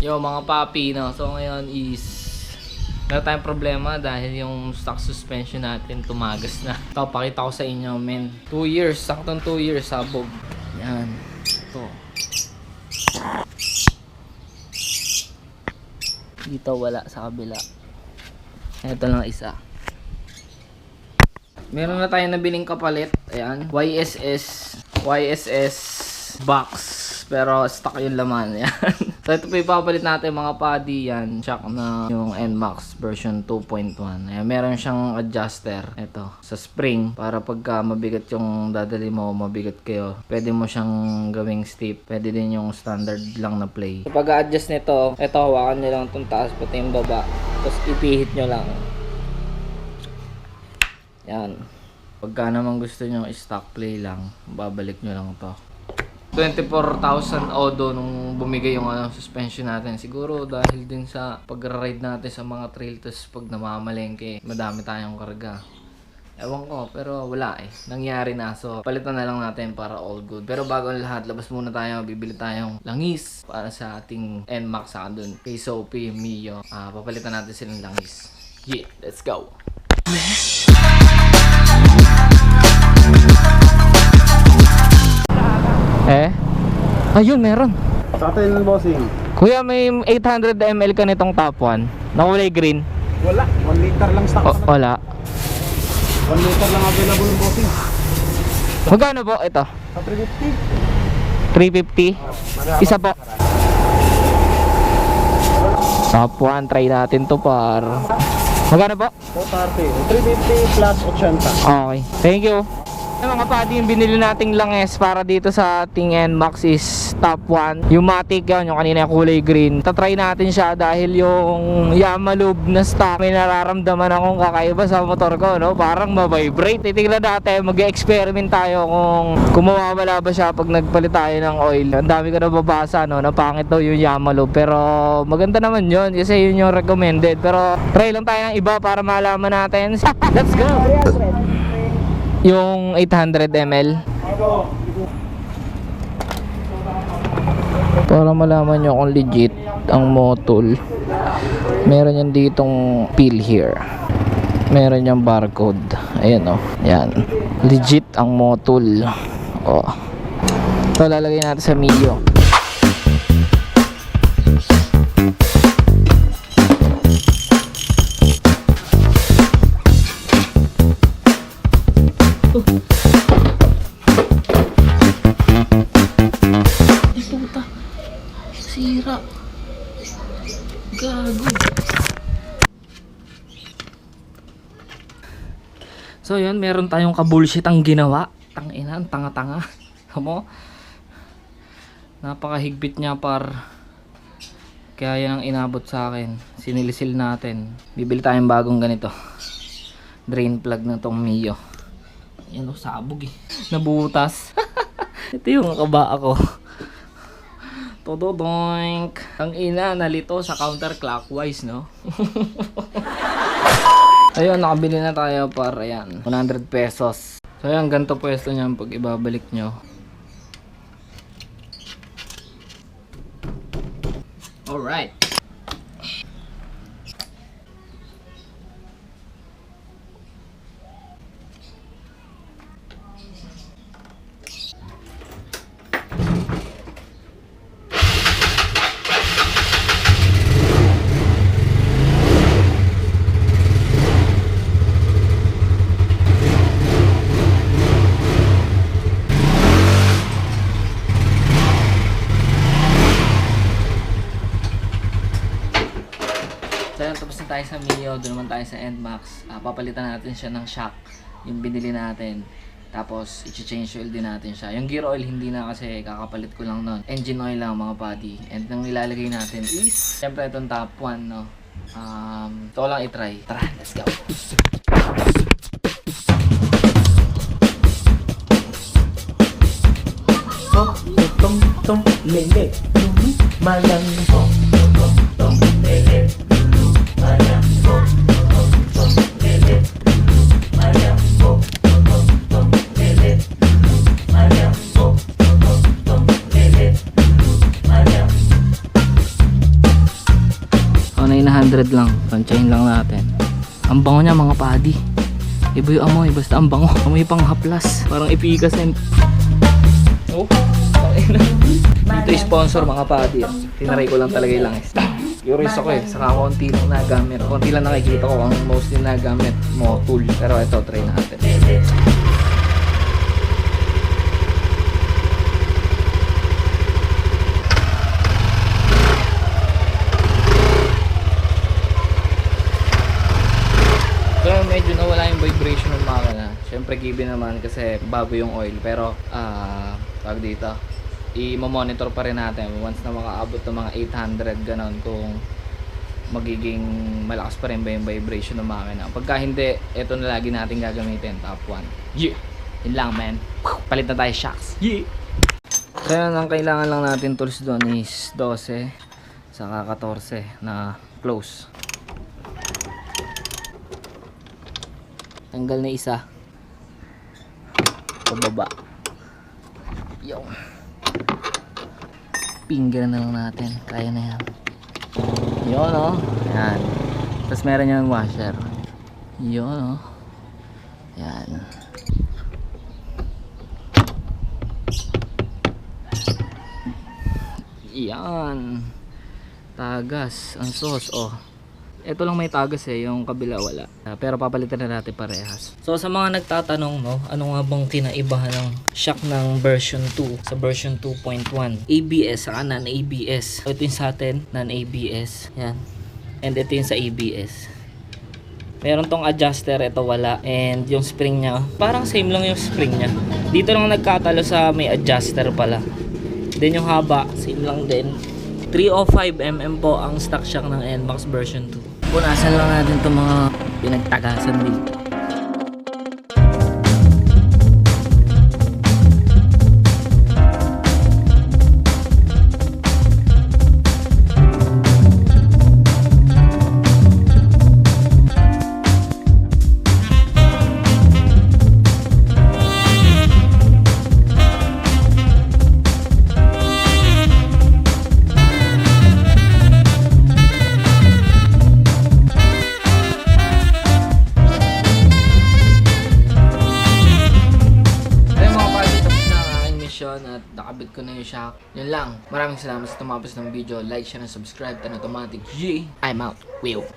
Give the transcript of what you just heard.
Yo mga papi, no? So ngayon is meron tayong problema dahil yung stock suspension natin tumagas na. Ito, pakita ko sa inyo, men. 2 years, saktong 2 years, sabog. Yan. Ito. Dito wala sa kabila. Ito lang isa. Meron na tayong nabiling kapalit. Ayan. YSS. YSS box. Pero stock yung laman. Ayan. So ito po ipapalit natin mga padi yan. Check na yung NMAX version 2.1. Ayan. Meron siyang adjuster. Ito. Sa spring. Para pagka mabigat yung dadali mo, mabigat kayo. Pwede mo siyang gawing steep. Pwede din yung standard lang na play. So pag adjust nito, ito hawakan nyo lang itong taas pati yung baba. Tapos ipihit nyo lang. Yan. Pagka naman gusto nyo stock play lang, babalik nyo lang to. 24,000 odo nung bumigay yung ano, suspension natin. Siguro dahil din sa pag-ride natin sa mga trail tapos pag namamalengke, madami tayong karga. Ewan ko, pero wala eh. Nangyari na. So, palitan na lang natin para all good. Pero bago ang lahat, labas muna tayo. Bibili tayong langis para sa ating NMAX sa dun. Kay Sophie, Mio. Ah, papalitan natin silang langis. Yeah, let's go. Eh? Ayun, meron. Sa atin ng bossing. Kuya, may 800 ml ka nitong top 1. Na kulay green. Wala. 1 liter lang stock. O, wala. 1 liter lang available ng bossing. Magkano po ito? Sa 350. 350? Isa po. Top 1, try natin to par. Magkano po? 230. 350 plus 80. Okay. Thank you. Yung mga padi yung binili nating langes para dito sa ating NMAX is top 1. Yung Matic yun, yung kanina yung kulay green. Tatry natin siya dahil yung Yamalube na stock, may nararamdaman akong kakaiba sa motor ko, no? Parang ma-vibrate. Titignan natin, mag-experiment tayo kung kumawawala ba siya pag nagpalit tayo ng oil. Ang dami ko nababasa, no? Na pangit daw yung Yamalube. Pero maganda naman yun kasi yun yung recommended. Pero try lang tayo ng iba para malaman natin. Let's go! Yung 800 ml. Para malaman nyo kung legit ang Motul. Meron yan ditong peel here. Meron yung barcode. Ayan o. Oh. Yan. Legit ang Motul. Oh. Ito lalagay natin sa Mio. So yun, meron tayong kabullshit ang ginawa. Tangina, ang tanga-tanga. Mo? Napakahigpit niya par. Kaya yan ang inabot sa akin. Sinilisil natin. Bibili tayong bagong ganito. Drain plug na tong Mio. Yan o, sabog eh. Nabutas. Ito yung kaba ako. Todo doink. Ang ina, nalito sa counterclockwise, no? Ayun, nakabili na tayo para yan. 100 pesos. So ayan, ganito pwesto niyan pag ibabalik nyo. Alright. So yun, tapos na tayo sa Mio, doon naman tayo sa NMAX. Ah, papalitan natin siya ng shock, yung binili natin. Tapos, i-change oil din natin siya. Yung gear oil, hindi na kasi kakapalit ko lang nun. Engine oil lang mga buddy. And ang ilalagay natin is, syempre itong top 1, no? Um, ito lang i-try. Tara, let's go! Tong, tong, tong, lele, lulu, malang, tong, 900 lang. Tansyahin lang natin. Ang bango niya mga padi. Iba yung amoy, basta ang bango. Amoy pang haplas. Parang ipikas na Oh, yung sponsor mga padi. Tinaray ko lang talaga yung langis. Curious ako eh, saka konti lang nagamit. Konti lang nakikita ko ang mostly nagamit mo tool. Pero ito, try natin. Vibration ng makina. Siyempre given naman kasi bago yung oil. Pero, ah, tawag dito, i-monitor pa rin natin once na makaabot ng mga 800 ganon kung magiging malakas pa rin ba yung vibration ng makina. Pagka hindi, ito na lagi natin gagamitin, top 1. Yeah! Yun lang, man. Palit na tayo shocks. Yeah! Kaya ang kailangan lang natin tools doon is 12 saka 14 na close. Tanggal na isa. Pababa. Yo. Finger na lang natin. Kaya na yan. Yun o. Yan. Tapos meron yung washer. Yun o. Yan. Yan. Tagas. Ang sauce. Oh. Ito lang may tagas eh, yung kabila wala. Ah, pero papalitan na natin parehas. So sa mga nagtatanong no, ano nga bang kinaibahan ng shock ng version 2 sa version 2.1? ABS saka non-ABS. Ito yung sa atin, non-ABS. Yan. And ito yung sa ABS. Meron tong adjuster, ito wala. And yung spring niya, parang same lang yung spring niya. Dito lang nagkatalo sa may adjuster pala. Then yung haba, same lang din. 305mm po ang stock shock ng NMAX version 2. Punasan lang natin itong mga pinagtagasan dito. Mission at nakabit ko na yung shock. Yun lang. Maraming salamat sa tumapos ng video. Like, share, and subscribe. Tan automatic. G. I'm out. Will.